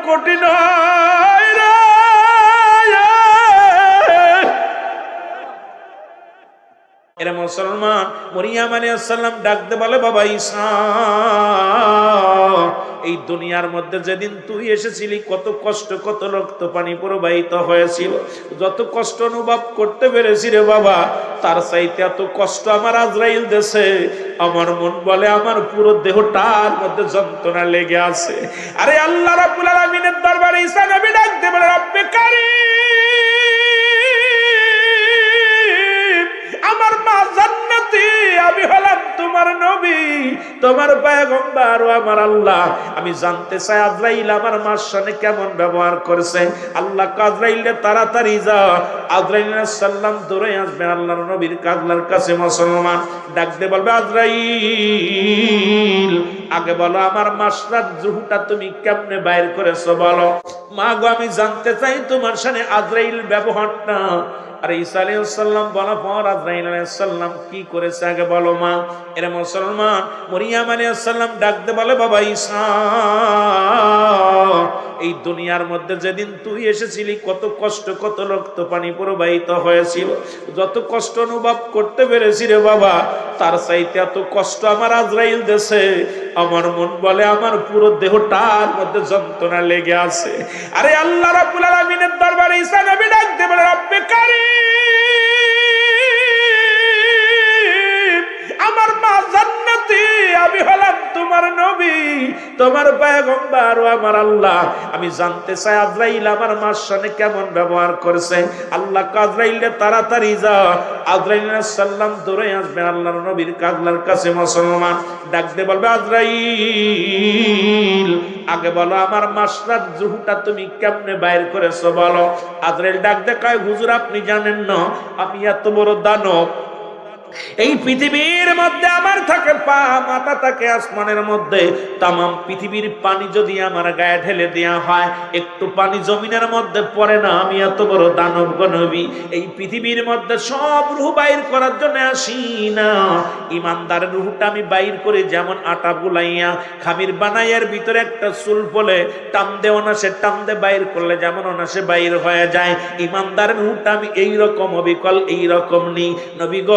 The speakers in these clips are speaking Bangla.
কঠিন এরা মুসলমান মরিয়াম মানে সালাম ডাকতে বলে বাবা ঈসা এই দুনিয়ার মধ্যে যেদিন তুই এসেছিলি, কত কষ্ট, কত রক্ত পানি প্রবাহিত হয়েছিল। যত কষ্ট অনুভব করতে পেরেছি রে বাবা, তার চাইতে এত কষ্ট আমার আজরাইল দেশে। আমার মন বলে আমার পুরো দেহটার মধ্যে যন্ত্রণা লেগে আছে। আরে আল্লাহ রাব্বুল আলামিনের দরবারে ঈসা নবী ডাকতে বলে, রব্বে কারীম! তোমার পয়গম্বর ও আমার আল্লাহ। আমি জানতে চাই আজরাইল আমার মার সাথে কেমন ব্যবহার করেছে। আল্লাহ আজরাইলে তাড়াতাড়ি যা আজরাইল সাল্লাম দৌড়ে আসবে, আল্লাহর নবীর কাজলার কাছে মুসলমান। ডাকতে বলবে, আজরাইল, আগে বলো আমার মাসরাত জুহুটা তুমি কেমনে বাইর করেছ বলো? মা গো, আমি জানতে চাই তোমার সাথে আজরাইল ব্যবহারটা আর ঈসা আলাইহিসসালাম বলা পর আজরাইল আলাইহিসসালাম কি করেছে আগে বলো মা? এরা মুসলমান। মরিয়াম আলাইহিসসালাম ডাকতে বলে, বাবা ঈসা, এই দুনিয়ার মধ্যে যেদিন তুই এসেছিলি, কত কষ্ট, কত রক্ত পানি প্রবাহিত হয়েছিল। যত কষ্ট অনুভব করতে পেরেছি রে বাবা, তার চাইতে এত কষ্ট আমার আজরাইল দেশে। আমার মন বলে, আমার পুরো দেহটার মধ্যে যন্ত্রণা লেগে আছে। আরে আল্লাহ রাব্বুল আলামিনের দরবারে ঈসা নবী ডাকতে বলে তোমার পয়গম্বর ও আমার আল্লাহ। আমি জানতে চাই আজরাইল আমার মার সাথে কেমন ব্যবহার করেছে। আল্লাহ আজরাইলে তাড়াতাড়ি যা আজরাইল সাল্লাম দৌড়ে আসবে, আল্লাহর নবীর কাজলার কাছে মুসলমান। ডাকতে বলবে, আজরাইল, আগে বলো আমার মাসরাত জুহুটা তুমি কেমনে বাইর করেছ বলো। আজরাইল ডাক দেখায় হুজুর আপনি জানেন না, আমি এত বড় দানব। এই পৃথিবীর মধ্যে আমার থাকে পা, মাথা থাকে আসমানের মধ্যে। তামাম পৃথিবীর পানি যদি আমার গায়ে ঢেলে দেওয়া হয়, একটু পানি জমিনের মধ্যে পড়ে না, আমি এত বড় দানব গণবী এই পৃথিবীর মধ্যে সব রুহ বাইর করার জন্য আসি না। ইমানদারের রুহটা আমি বাইর করি যেমন আটা বুলাইয়া খামির বানাইয়ার ভিতরে একটা চুল বলে টান দে অনাসে টান দে বাইর করলে যেমন অনাসে বাইর হয়ে যায়। ইমানদারের রুহটা আমি এইরকম অবিকল এইরকম নি। নবী গো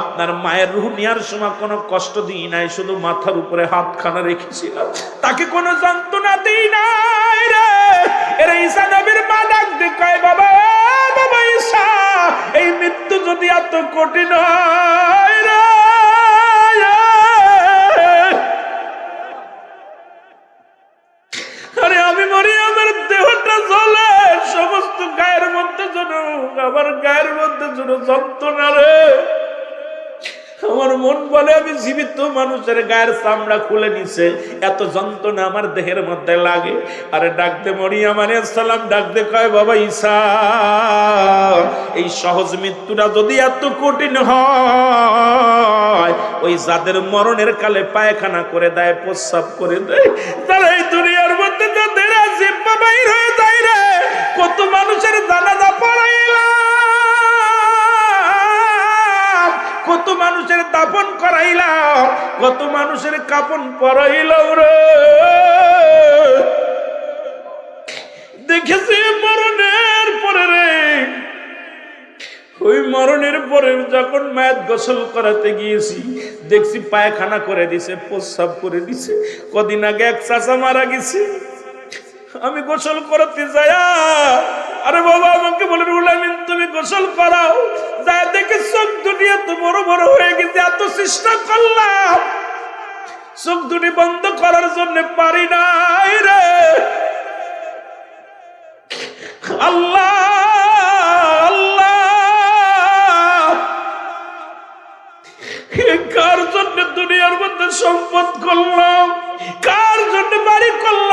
আপনার মায়ের রুহ নেওয়ার সময় কোনো কষ্ট দিই নাই, শুধু মাথার উপরে হাতখানা রেখেছিলাম। তাকে কোনো যন্ত্রণা দিই নাই রে। এরা ঈসা নবীর মা ডাক কয়, বাবা বাবা ঈসা এই মৃত্যু যদি এত কঠিন হয় যেন যন্ত্রণা রে। আমার মন বলে, আমি জীবিত মানুষের গায়ের চামড়া খুলে নিছে। এত যন্ত্রণা আমার দেহের মধ্যে লাগে। আরে ডাকতে মরি আমার সালাম ডাকতে কয়, বাবা ঈশা, এই সহজ মৃত্যুটা যদি এত কঠিন হয়, ওই যাদের মরণের কালে পায়খানা করে দেয়, প্রস্রাব করে দেয়, তারা এই দুনিয়ার মধ্যে তাদের জিব্বা বাইর দাপন কত মানুষের কাপন পরাইলাম রে। দেখেছি মরণের পরে রে। ওই মরণের পরে যখন মায়ের গোসল করাতে গিয়েছি, দেখছি পায়খানা করে দিছে, প্রস্রাব করে দিছে। কদিন আগে এক চাচা মারা গেছে। আমি গোসল করতে যায়া আরে বাবা, আমাকে বলে রুলামিন তুমি গোসল করাও। যা দেখে চোখ দুটি এত বড় বড় হয়ে গেছে, এত চেষ্টা করলাম। চোখ দুটি বন্ধ করার জন্য পারি নাই রে। আল্লাহ। কার জন্য দুনিয়ার মধ্যে সম্পদ করলাম? কার জন্য বাড়ি করলাম?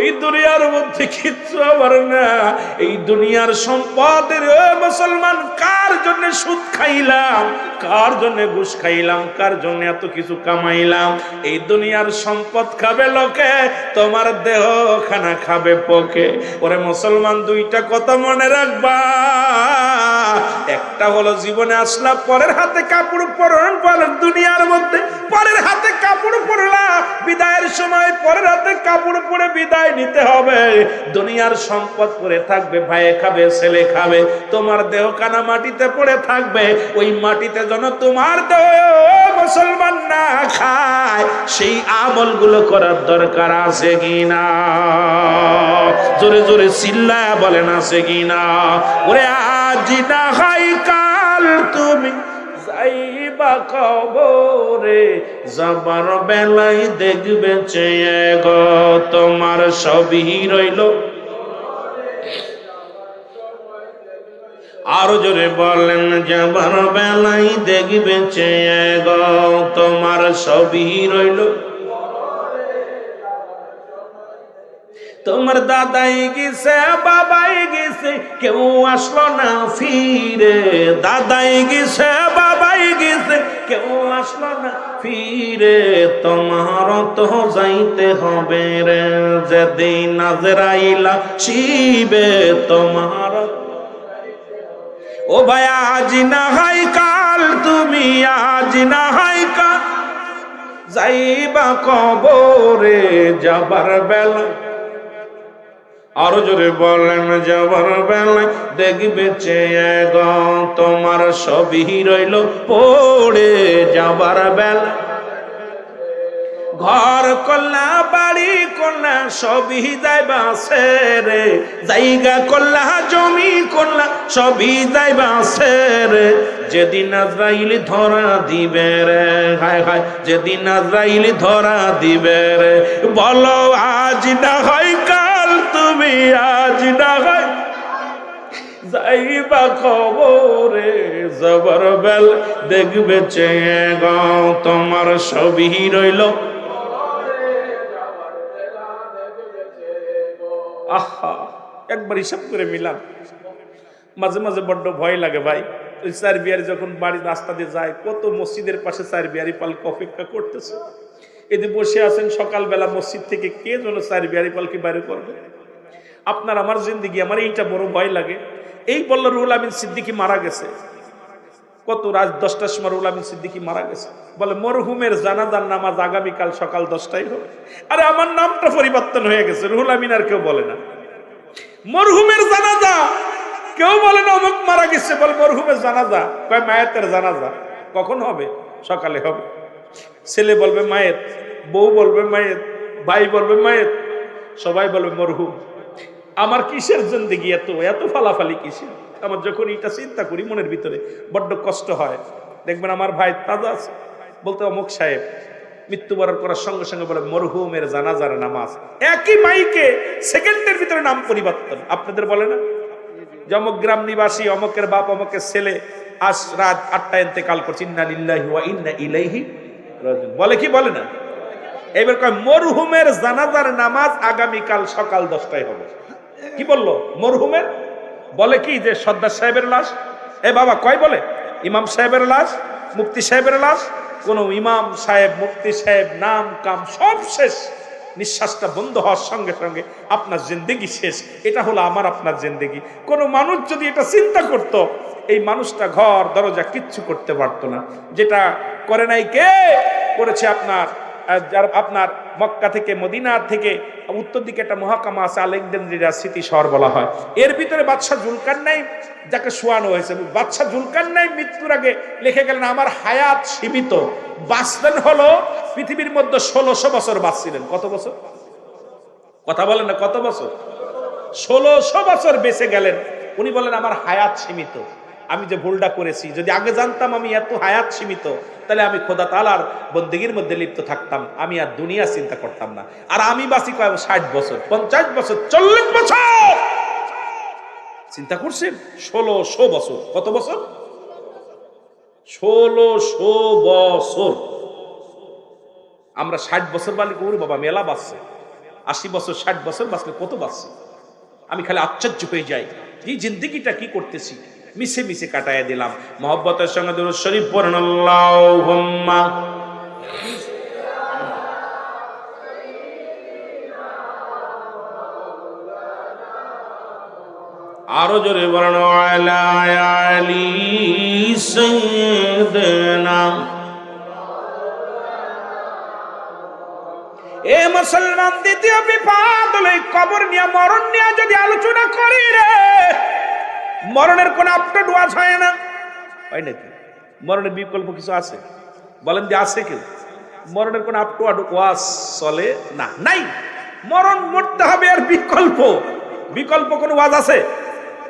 এই দুনিয়ার মধ্যে কিচ্ছু আমার না। এই দুনিয়ার সম্পদের মুসলমান, কার জন্য সুদ খাইলাম? কার জন্য ঘুষ খাইলাম? কার জন্য এত কিছু কামাইলাম? এই দুনিয়ার সম্পদ খাবে লোকে, তোমার দেহ খানা খাবে পকে। ওরে মুসলমান, দুইটা কথা মনে রাখবা। একটা হলো জীবনে আসলা পরের হাতে কাপড় পরন পরের দুনিয়ার মধ্যে। পরের হাতে কাপড় পরলা, বিদায়ের সময় পরের হাতে কাপড় পরে বিদায় নিতে হবে। দুনিয়ার সম্পদ পরে থাকবে, ভাইয়ে খাবে, ছেলে খাবে, তোমার দেহ কানা মাটিতে পড়ে থাকবে। ওই মাটিতে যেন তোমার দেহ মুসলমান না খায়, সেই আমলগুলো করার দরকার আছে কিনা? জোরে জোরে চিল্লা বলেন, আছে কিনা? ওরে আজ না হাই কাল তুমি কবরে যাবার বেলায় দেখবে চেয়ে গো, তোমার সবই রইল। আরও জোরে বলেন যাবার বেলায় দেখবে চেয়ে গো, তোমার সবই রইল। তোমার দাদাই গেছে, বাবাই গেছে, কেউ আসলো না ফিরে। দাদাই গেছে, বাবাই গেছে, কেউ আসলো না ফিরে। তোমার তো যাইতে হবে রে, যেদিন নাজরাইলা শিবে, তোমার ও ভাই, আজ না হাই কাল, তুমি আজ না হাই কাল। যাইবা কবরে যাবার বেলা। আরও জোরে বলেন যাবার বেলায় দেখবে চেয়ে তোমার সবই রইল পড়ে যাবার বেলা ঘর, কল্লা, বাড়ি কল্লা সবই যাইবা রে জায়গা, কল্লা, জমি কল্লা সবই যাইবা রে যেদিন আজরাইল ধরা দিবে রে, হায় হায়, যেদিন আজরাইল ধরা দিবে রে। বলো, আজ না হয় খবরে জবর বেল। দেখবে চেয়ে গাও তোমার সবই রইল। আহা, একবার হিসাব করে মিলাম। মাঝে মাঝে বড্ড ভয় লাগে ভাই। চার বিয়ারি যখন বাড়ি রাস্তা দিয়ে যায়, কত মসজিদের পাশে চার বিয়ারি পালকে অপেক্ষা করতেছে। এতে বসে আছেন সকালবেলা মসজিদ থেকে, কে যেন চার বিয়ারি পালকে বাইরে করবে। আপনার আমার জিন্দিগি, আমার এইটা বড় ভয় লাগে। এই বলল, রুহুল আমিন সিদ্দিকি মারা গেছে। কত রাত দশটার সময় রুহুল আমিন সিদ্দিকি মারা গেছে। বলে, মরহুমের জানাজার নামাজ আগামীকাল সকাল দশটায় হবে। আরে, আমার নামটা পরিবর্তন হয়ে গেছে, রুহুল আমিন আর কেউ বলে না। মরহুমের জানাজা, কেউ বলে না, অমুক মারা গেছে। বলে, মরহুমের জানাজা, কয়, মায়েতের জানাজা। কখন হবে? সকালে হবে। ছেলে বলবে, মায়ের, বউ বলবে, মায়ের, ভাই বলবে, মায়ের, সবাই বলবে, মরহুম। আমার কিসের জিন্দিগি এত? এত ফালাফালি কিসের? আমার যখন এটা চিন্তা করি মনের ভিতরে, বড্ড কষ্ট হয়। দেখবেন আমার ভাই তাজা আছে। বলতে অমুক সাহেব, মৃত্যুবরণ করার সঙ্গে সঙ্গে বলে, মরহুমের জানাজার নামাজ। একই মাইকে সেকেন্ডের ভিতরে নাম পরিবর্তন। আপনাদের বলে না? যে অমুক গ্রাম নিবাসী, অমকের বাপ, অমকের ছেলে আজ রাত আটটা কাল করছে, ইন্না লিল্লাহি ওয়া ইন্না ইলাইহি। বলে কি বলে না? এবার কয়, মরহুমের জানাজার নামাজ আগামীকাল সকাল দশটায় হবে। কি বলল? মরহুমের? বলে কি যে সর্দার সাহেবের লাশ? এ বাবা, কয় বলে? ইমাম সাহেবের লাশ, মুফতি সাহেবের লাশ, কোন ইমাম সাহেব, মুফতি সাহেব, নাম, কাম সব শেষ। নিঃশ্বাসটা বন্ধ হওয়ার সঙ্গে সঙ্গে আপনার জিন্দেগি শেষ। এটা হলো আমার, আপনার জিন্দেগি। কোনো মানুষ যদি এটা চিন্তা করত, এই মানুষটা ঘর, দরজা কিচ্ছু করতে পারতো না। যেটা করে নাই কে? করেছে আপনার আপনার মক্কা থেকে মদিনার থেকে উত্তর দিকে একটা মহাকামা আছে, আলেকজান্দ্রিয়া স্মৃতি শহর বলা হয়। এর ভিতরে বাদশাহ জুলকার নাই যাকে শোয়ানো হয়েছে। বাদশাহ জুলকার নাই মৃত্যুর আগে লিখে গেলেন, আমার হায়াত সীমিত। বাঁচলেন হলো পৃথিবীর মধ্যে ষোলোশো বছর বাঁচছিলেন। কত বছর? কথা বলেন না, কত বছর? ষোলোশো বছর বেঁচে গেলেন। উনি বলেন আমার হায়াত সীমিত। আমি যে ভুলটা করেছি, যদি আগে জানতাম আমি এত হায়াত সীমিত, তাহলে আমি খোদা তালার বন্দিগির মধ্যে লিপ্ত থাকতাম। আমি আর দুনিয়া চিন্তা করতাম না। আর আমি বাঁচি কয় ষাট বছর, পঞ্চাশ বছর, চল্লিশ বছর! চিন্তা করছেন? ষোলোশো বছর। কত বছর? ষোলোশো বছর। আমরা ষাট বছর বালি করি? বাবা, মেলা বাঁচছে। আশি বছর, ষাট বছর বাঁচলে কত বাঁচছে? আমি খালি আশ্চর্য হয়ে যাই। এই জিন্দিগিটা কি করতেছি? মিশে মিশে কাটায় দিলাম। মহব্বতের সঙ্গে দুরূদ শরীফ পড়েন, আল্লাহুম্মা। আরও জোরে বলেন এ মুসলমান দ্বিতীয় বিপদ কবর নিয়ে, মরণ নিয়ে যদি আলোচনা করি রে মরণের কোনো আপডেট ওয়াজ হয় না। হয় নাকি? মরণের বিকল্প কিছু আছে? বলেন যে আছে কেউ। মরণের কোনো আপ টু ওয়াজ চলে না। নাই। মরণ মরতে হবে আর বিকল্প। বিকল্প কোনো ওয়াজ আছে?